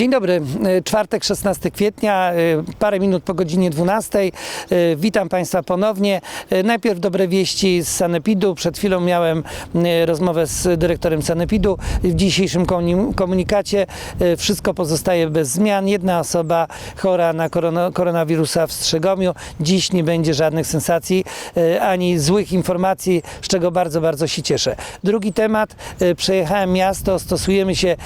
Dzień dobry, E, czwartek 16 kwietnia, e, parę minut po godzinie 12. E, Witam Państwa ponownie. Najpierw dobre wieści z Sanepidu. Przed chwilą miałem rozmowę z dyrektorem Sanepidu. W dzisiejszym komunikacie wszystko pozostaje bez zmian. Jedna osoba chora na korona, koronawirusa w Strzegomiu. Dziś nie będzie żadnych sensacji ani złych informacji, z czego bardzo, bardzo się cieszę. Drugi temat. Przejechałem miasto, stosujemy się.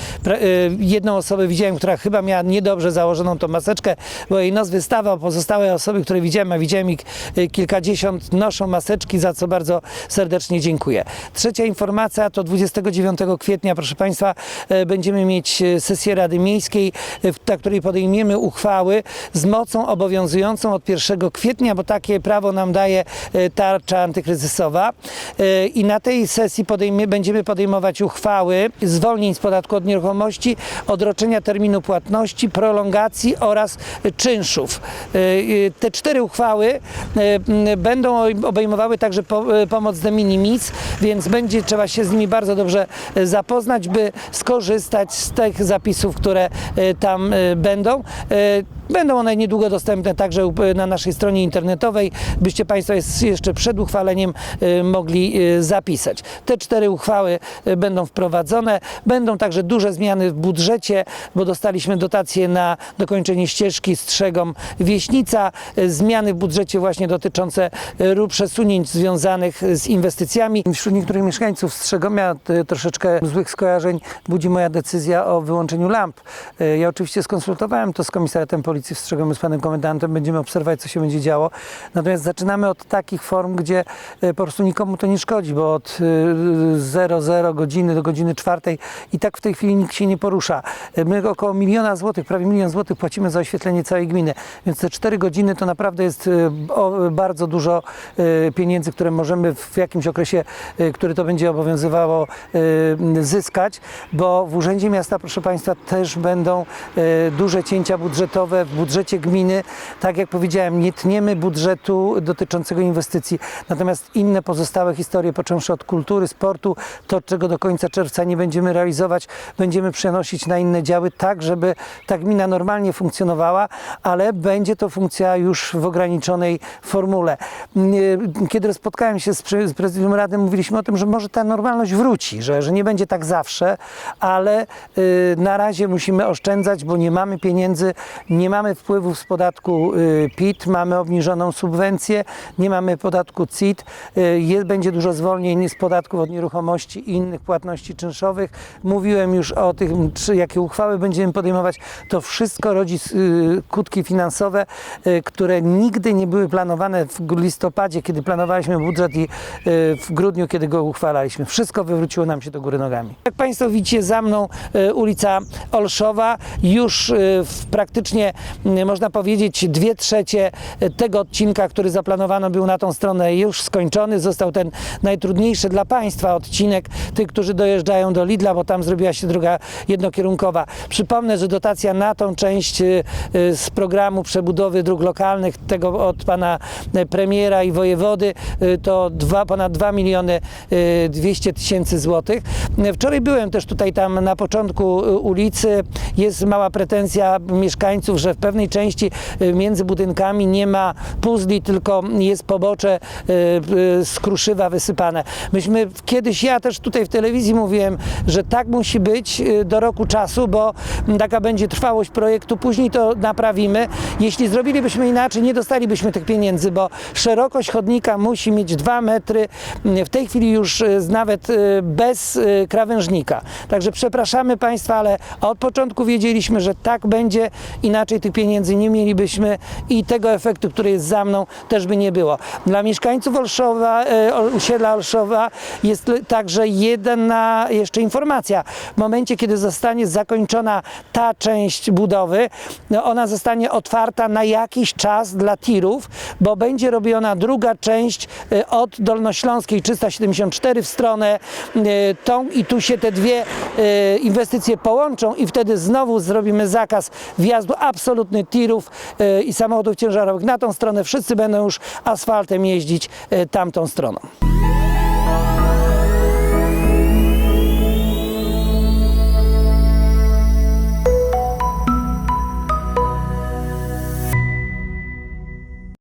Jedną osobę widziałem, która chyba miała niedobrze założoną tą maseczkę, bo jej nos wystawał. Pozostałe osoby, które widziałem, a widziałem ich e, kilkadziesiąt, noszą maseczki, za co bardzo serdecznie dziękuję. Trzecia informacja to 29 kwietnia, proszę Państwa, e, będziemy mieć e, sesję Rady Miejskiej, na której podejmiemy uchwały z mocą obowiązującą od 1 kwietnia, bo takie prawo nam daje tarcza antykryzysowa. I na tej sesji podejmie, będziemy podejmować uchwały zwolnień z podatku od nieruchomości, odroczenia terminu płatności, prolongacji oraz czynszów. E, e, Te cztery uchwały m, będą obejmowały także po, pomoc de minimis, więc będzie trzeba się z nimi bardzo dobrze zapoznać, by skorzystać z tych zapisów, które tam będą. Będą one niedługo dostępne także na naszej stronie internetowej, byście Państwo jeszcze przed uchwaleniem e, mogli e, zapisać. Te cztery uchwały e, będą wprowadzone. Będą także duże zmiany w budżecie, bo dostaliśmy dotację na dokończenie ścieżki Strzegom Wieśnica. Zmiany w budżecie właśnie dotyczące przesunięć związanych z inwestycjami. Wśród niektórych mieszkańców Strzegomia troszeczkę złych skojarzeń budzi moja decyzja o wyłączeniu lamp. Ja oczywiście skonsultowałem to z komisariatem policji w Strzegomiu, z panem komendantem. Będziemy obserwować, co się będzie działo. Natomiast zaczynamy od takich form, gdzie e, po prostu nikomu to nie szkodzi, bo od e, 00 godziny do godziny czwartej i tak w tej chwili nikt się nie porusza. E, My około miliona złotych, prawie milion złotych płacimy za oświetlenie całej gminy, więc te 4 godziny to naprawdę jest e, bardzo dużo e, pieniędzy, które możemy w jakimś okresie, e, który to będzie obowiązywało, e, zyskać, bo w Urzędzie Miasta, proszę Państwa, też będą e, duże cięcia budżetowe w budżecie gminy. Tak jak powiedziałem, nie tniemy budżetu dotyczącego inwestycji, natomiast inne pozostałe historie, począwszy od kultury, sportu, to czego do końca czerwca nie będziemy realizować, będziemy przenosić na inne działy, tak żeby ta gmina normalnie funkcjonowała, ale będzie to funkcja już w ograniczonej formule. Nie- Kiedy spotkałem się z, pre- z prezydium Rady, mówiliśmy o tym, że może ta normalność wróci, że, że nie będzie tak zawsze, ale y, na razie musimy oszczędzać, bo nie mamy pieniędzy, nie mamy wpływów z podatku y, PIT, mamy obniżoną subwencję, nie mamy podatku CIT, y, będzie dużo zwolnień z podatków od nieruchomości i innych płatności czynszowych. Mówiłem już o tym, jakie uchwały będziemy podejmować. To wszystko rodzi y, kutki finansowe, które nigdy nie były planowane w listopadzie, kiedy planowaliśmy budżet i w grudniu, kiedy go uchwalaliśmy. Wszystko wywróciło nam się do góry nogami. Jak Państwo widzicie za mną ulica Olszowa, już praktycznie można powiedzieć dwie trzecie tego odcinka, który zaplanowano był na tą stronę już skończony. Został ten najtrudniejszy dla Państwa odcinek, tych, którzy dojeżdżają do Lidla, bo tam zrobiła się droga jednokierunkowa. Przypomnę, że dotacja na tą część y, y, z programu przebudowy dróg lokalnych, tego od pana y, premiera i wojewody, to dwa, ponad 2 miliony y, 200 tysięcy złotych. Wczoraj byłem też tutaj tam na początku ulicy. Jest mała pretensja mieszkańców, że w pewnej części y, między budynkami nie ma puzli, tylko jest pobocze y, y, z kruszywa wysypane. Myśmy kiedyś, ja też tutaj w telewizji mówiłem, że tak musi być do roku czasu, bo taka będzie trwałość projektu. Później to naprawimy. Jeśli zrobilibyśmy inaczej, nie dostalibyśmy tych pieniędzy, bo szerokość chodnika musi mieć 2 metry. W tej chwili już nawet bez krawężnika. Także przepraszamy Państwa, ale od początku wiedzieliśmy, że tak będzie. Inaczej tych pieniędzy nie mielibyśmy i tego efektu, który jest za mną, też by nie było. Dla mieszkańców Olszowa, e, Olszowa jest także jedna jeszcze informacja. W momencie, kiedy zostanie zakończona ta część budowy, no ona zostanie otwarta na jakiś czas dla tirów, bo będzie robiona druga część e, od Dolnośląskiej 374 w stronę e, tą i tu się te dwie inwestycje połączą i wtedy znowu zrobimy zakaz wjazdu absolutny tirów e, i samochodów ciężarowych na tą stronę. Wszyscy będą już asfaltem jeździć e, tamtą stroną.